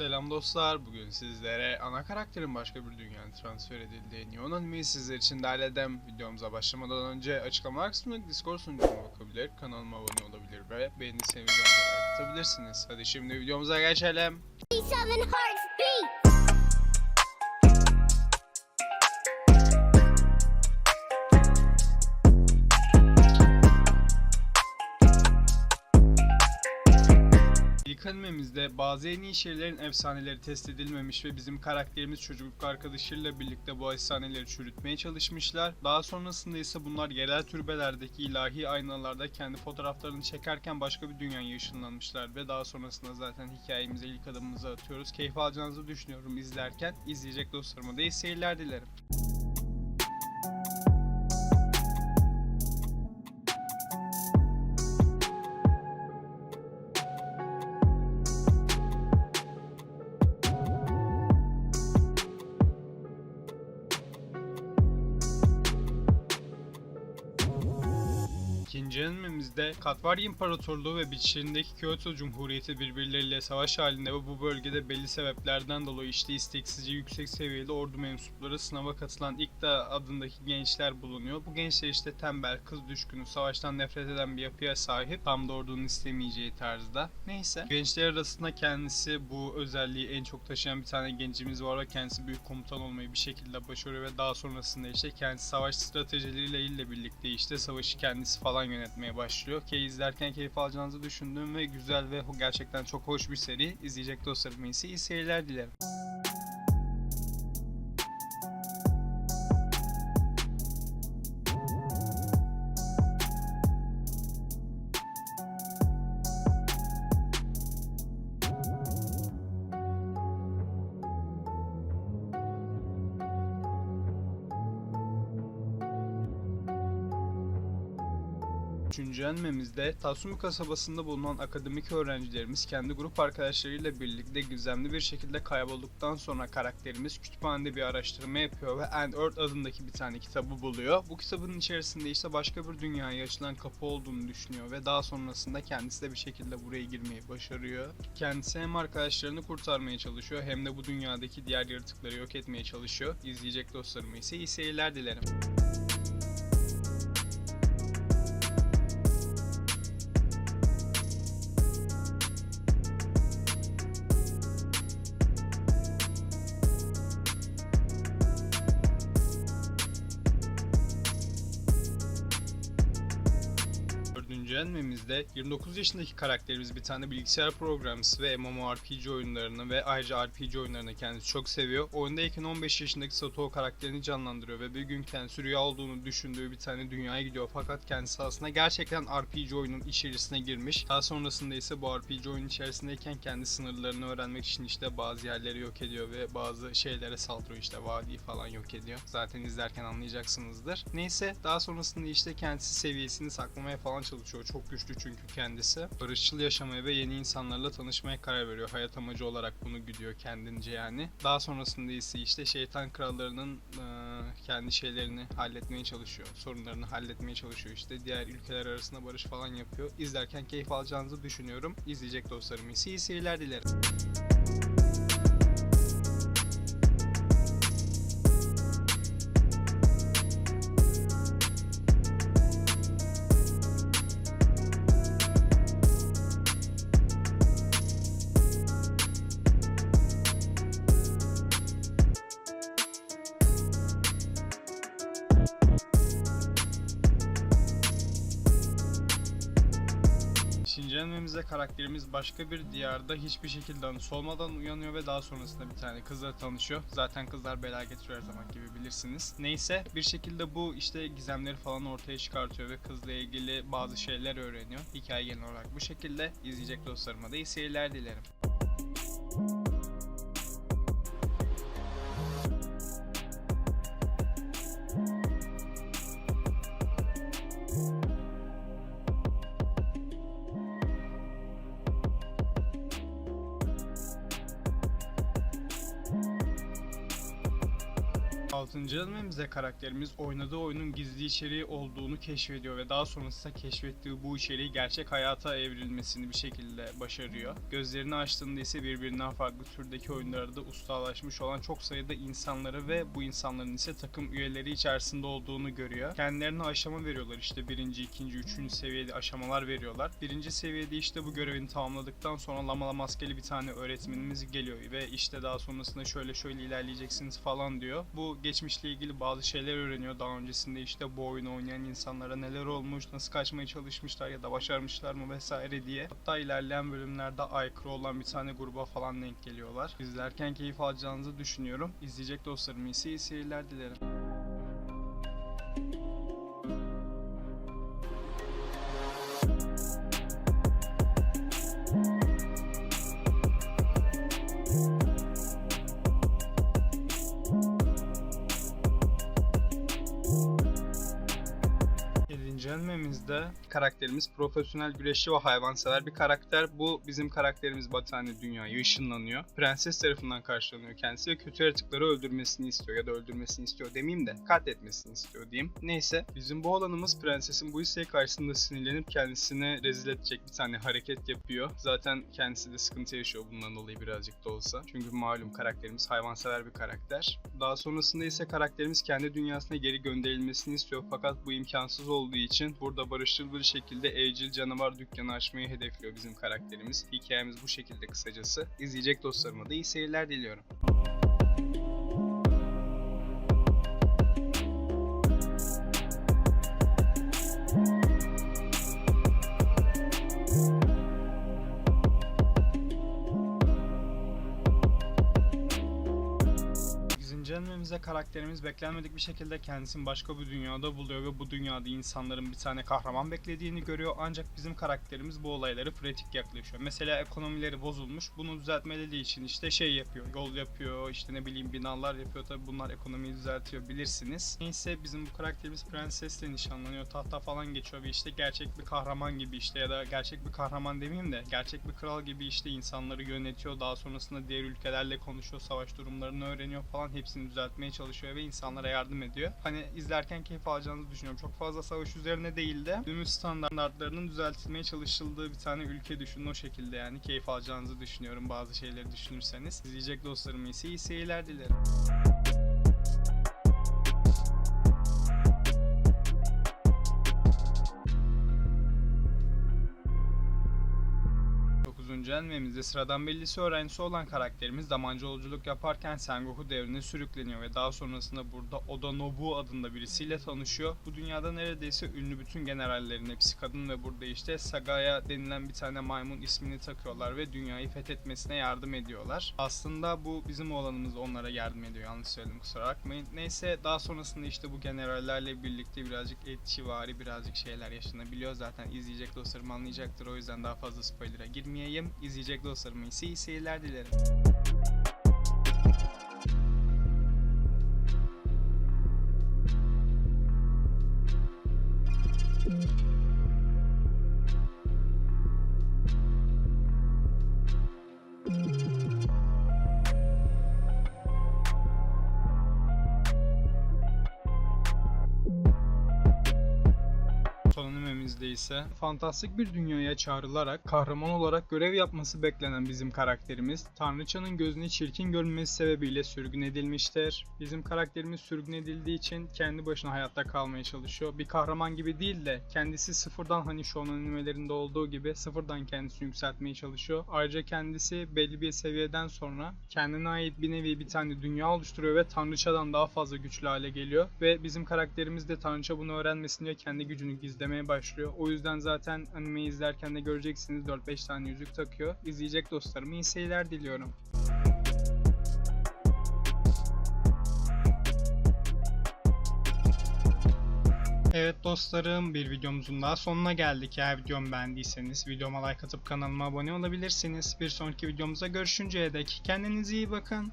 Selam dostlar. Bugün sizlere ana karakterin başka bir dünyaya transfer edildiği Neon Anime'yi sizler için derledim. Videomuza başlamadan önce açıklama kısmındaki Discord sunucuma bakabilir, kanalıma abone olabilir ve beğendiyseniz videomuza like atabilirsiniz. Hadi şimdi videomuza geçelim. İlk animemizde bazı en iyi şeylerin efsaneleri test edilmemiş ve bizim karakterimiz çocukluk arkadaşlarıyla birlikte bu efsaneleri çürütmeye çalışmışlar. Daha sonrasında ise bunlar yerel türbelerdeki ilahi aynalarda kendi fotoğraflarını çekerken başka bir dünyaya ışınlanmışlar ve daha sonrasında zaten hikayemize ilk adımımızı atıyoruz. Keyif alacağınızı düşünüyorum izlerken. İzleyecek dostlarıma da iyi seyirler dilerim. İkinci animemizde Katvari İmparatorluğu ve biçlerindeki Kyoto Cumhuriyeti birbirleriyle savaş halinde ve bu bölgede belli sebeplerden dolayı işte isteksizce yüksek seviyeli ordu mensupları sınava katılan İkta adındaki gençler bulunuyor. Bu gençler işte tembel, kız düşkünü, savaştan nefret eden bir yapıya sahip. Tam da ordunun istemeyeceği tarzda. Neyse. Gençler arasında kendisi bu özelliği en çok taşıyan bir tane gencimiz var ve kendisi büyük komutan olmayı bir şekilde başarıyor ve daha sonrasında işte kendisi savaş stratejileriyle ile birlikte işte savaşı kendisi falan yönetmeye başlıyor. Ki izlerken keyif alacağınızı düşündüğüm ve güzel ve gerçekten çok hoş bir seri. İzleyecek dostlarım iyisi iyi seyirler dilerim. Üçüncü animemizde Tatsumi kasabasında bulunan akademik öğrencilerimiz kendi grup arkadaşlarıyla birlikte gizemli bir şekilde kaybolduktan sonra karakterimiz kütüphanede bir araştırma yapıyor ve And Earth adındaki bir tane kitabı buluyor. Bu kitabın içerisinde işte başka bir dünyaya açılan kapı olduğunu düşünüyor ve daha sonrasında kendisi de bir şekilde buraya girmeyi başarıyor. Kendisi hem arkadaşlarını kurtarmaya çalışıyor hem de bu dünyadaki diğer yaratıkları yok etmeye çalışıyor. İzleyecek dostlarıma ise iyi seyirler dilerim. Dördüncü animemizde 29 yaşındaki karakterimiz bir tane bilgisayar programcısı ve MMORPG oyunlarını ve ayrıca RPG oyunlarını kendisi çok seviyor. Oyundayken 15 yaşındaki Satoru karakterini canlandırıyor ve bir gün kendisi rüya olduğunu düşündüğü bir tane dünyaya gidiyor. Fakat kendisi aslında gerçekten RPG oyunun içerisine girmiş. Daha sonrasında ise bu RPG oyunun içerisindeyken kendi sınırlarını öğrenmek için işte bazı yerleri yok ediyor ve bazı şeylere saldırıyor işte vadiyi falan yok ediyor. Zaten izlerken anlayacaksınızdır. Neyse daha sonrasında işte kendisi seviyesini saklamaya falan çalışıyor. Çok güçlü çünkü kendisi. Barışçıl yaşamaya ve yeni insanlarla tanışmaya karar veriyor. Hayat amacı olarak bunu güdüyor kendince yani. Daha sonrasında ise işte şeytan krallarının eee, kendi şeylerini halletmeye çalışıyor. Sorunlarını halletmeye çalışıyor işte. Diğer ülkeler arasında barış falan yapıyor. İzlerken keyif alacağınızı düşünüyorum. İzleyecek dostlarım ise iyi seyirler dilerim. Animemizde karakterimiz başka bir diyarda hiçbir şekilde anısı olmadan uyanıyor ve daha sonrasında bir tane kızla tanışıyor. Zaten kızlar bela getiriyor her zaman gibi bilirsiniz. Neyse bir şekilde bu işte gizemleri falan ortaya çıkartıyor ve kızla ilgili bazı şeyler öğreniyor. Hikaye genel olarak bu şekilde. İzleyecek dostlarıma da iyi seyirler dilerim. 6. bölümümüzde karakterimiz oynadığı oyunun gizli içeriği olduğunu keşfediyor ve daha sonrasında keşfettiği bu içeriği gerçek hayata evrilmesini bir şekilde başarıyor. Gözlerini açtığında ise birbirinden farklı türdeki oyunlarda ustalaşmış olan çok sayıda insanları ve bu insanların ise takım üyeleri içerisinde olduğunu görüyor. Kendilerine aşama veriyorlar işte birinci, ikinci, üçüncü seviyede aşamalar veriyorlar. Birinci seviyede işte bu görevini tamamladıktan sonra lamalı maskeli bir tane öğretmenimiz geliyor ve işte daha sonrasında şöyle şöyle ilerleyeceksiniz falan diyor. Bu geçmişle ilgili bazı şeyler öğreniyor. Daha öncesinde işte bu oyunu oynayan insanlara neler olmuş, nasıl kaçmaya çalışmışlar ya da başarmışlar mı vesaire diye. Hatta ilerleyen bölümlerde aykırı olan bir tane gruba falan denk geliyorlar. İzlerken keyif alacağınızı düşünüyorum. İzleyecek dostlarım ise iyi seyirler dilerim. Animemizde karakterimiz profesyonel güreşçi ve hayvansever bir karakter. Bu bizim karakterimiz Batani dünyaya ışınlanıyor. Prenses tarafından karşılanıyor kendisi ve kötü yaratıkları öldürmesini istiyor ya da öldürmesini istiyor demeyeyim de katletmesini istiyor diyeyim. Neyse bizim bu olanımız prensesin bu isteği karşısında sinirlenip kendisini rezil edecek bir tane hareket yapıyor. Zaten kendisi de sıkıntı yaşıyor bundan dolayı birazcık da olsa. Çünkü malum karakterimiz hayvansever bir karakter. Daha sonrasında ise karakterimiz kendi dünyasına geri gönderilmesini istiyor fakat bu imkansız olduğu için burada barışçıl şekilde evcil canavar dükkanı açmayı hedefliyor bizim karakterimiz. Hikayemiz bu şekilde kısacası. İzleyecek dostlarıma da iyi seyirler diliyorum. Animemizde karakterimiz beklenmedik bir şekilde kendisini başka bir dünyada buluyor ve bu dünyada insanların bir tane kahraman beklediğini görüyor ancak bizim karakterimiz bu olayları pratik yaklaşıyor. Mesela ekonomileri bozulmuş bunu düzeltmeleri için işte şey yapıyor yol yapıyor işte ne bileyim binalar yapıyor tabi bunlar ekonomiyi düzeltiyor bilirsiniz. Neyse bizim bu karakterimiz prensesle nişanlanıyor tahta falan geçiyor ve işte gerçek bir kahraman gibi işte ya da gerçek bir kahraman demeyeyim de gerçek bir kral gibi işte insanları yönetiyor daha sonrasında diğer ülkelerle konuşuyor savaş durumlarını öğreniyor falan hepsini düzeltmeye çalışıyor ve insanlara yardım ediyor. Hani izlerken keyif alacağınızı düşünüyorum. Çok fazla savaş üzerine değil de günümüz standartlarının düzeltilmeye çalışıldığı bir tane ülke düşünün o şekilde yani keyif alacağınızı düşünüyorum bazı şeyleri düşünürseniz. İzleyecek dostlarım ise iyi seyirler dilerim. 9. animemizde sıradan bir lise öğrencisi olan karakterimiz Damancı yolculuk yaparken Sengoku devrine sürükleniyor ve daha sonrasında burada Oda Nobu adında birisiyle tanışıyor. Bu dünyada neredeyse ünlü bütün generallerin hepsi kadın ve burada işte Sagaya denilen bir tane maymun ismini takıyorlar ve dünyayı fethetmesine yardım ediyorlar. Aslında bu bizim oğlanımız onlara yardım ediyor yanlış söyledim kusura bakmayın. Neyse daha sonrasında işte bu generallerle birlikte birazcık etçivari birazcık şeyler yaşanabiliyor. Zaten izleyecek dostlarım anlayacaktır o yüzden daha fazla spoiler'a girmeyeyim. İzleyecek dostlarıma ise iyi seyirler dilerim. Son animemizde ise fantastik bir dünyaya çağrılarak kahraman olarak görev yapması beklenen bizim karakterimiz Tanrıçanın gözüne çirkin görünmesi sebebiyle sürgün edilmiştir. Bizim karakterimiz sürgün edildiği için kendi başına hayatta kalmaya çalışıyor. Bir kahraman gibi değil de kendisi sıfırdan hani şu an animelerinde olduğu gibi sıfırdan kendisini yükseltmeye çalışıyor. Ayrıca kendisi belli bir seviyeden sonra kendine ait bir nevi bir tane dünya oluşturuyor ve Tanrıçadan daha fazla güçlü hale geliyor. Ve bizim karakterimiz de Tanrıça bunu öğrenmesin diye kendi gücünü gizlemeye başlıyor. O yüzden zaten animeyi izlerken de göreceksiniz 4-5 tane yüzük takıyor. İzleyecek dostlarıma iyi seyirler diliyorum. Evet dostlarım bir videomuzun daha sonuna geldik. Eğer videomu beğendiyseniz videoma like atıp kanalıma abone olabilirsiniz. Bir sonraki videomuzda görüşünceye dek kendinize iyi bakın.